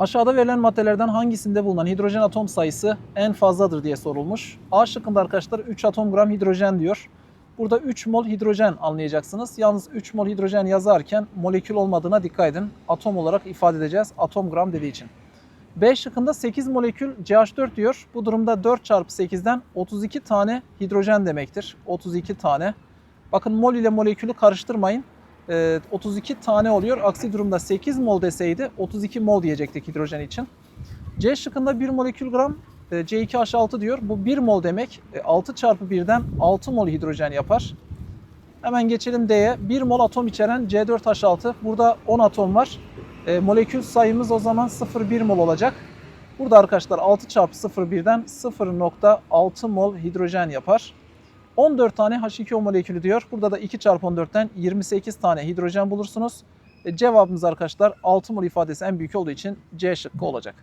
Aşağıda verilen maddelerden hangisinde bulunan hidrojen atom sayısı en fazladır diye sorulmuş. A şıkkında arkadaşlar 3 atom gram hidrojen diyor. Burada 3 mol hidrojen anlayacaksınız. Yalnız 3 mol hidrojen yazarken molekül olmadığına dikkat edin. Atom olarak ifade edeceğiz. Atom gram dediği için. B şıkkında 8 molekül CH4 diyor. Bu durumda 4 çarpı 8'den 32 tane hidrojen demektir. 32 tane. Bakın mol ile molekülü karıştırmayın. Ee, 32 tane oluyor. Aksi durumda 8 mol deseydi 32 mol diyecektik hidrojen için. C şıkkında 1 molekül gram e, C2H6 diyor. Bu 1 mol demek. E, 6 çarpı 1'den 6 mol hidrojen yapar. Hemen geçelim D'ye. 1 mol atom içeren C4H6. Burada 10 atom var. E, molekül sayımız o zaman 0,1 mol olacak. Burada arkadaşlar 6 çarpı 0,1'den 0,6 mol hidrojen yapar. 14 tane H2O molekülü diyor. Burada da 2 çarpı 14'ten 28 tane hidrojen bulursunuz. E, cevabımız arkadaşlar 6 mol ifadesi en büyük olduğu için C şıkkı olacak.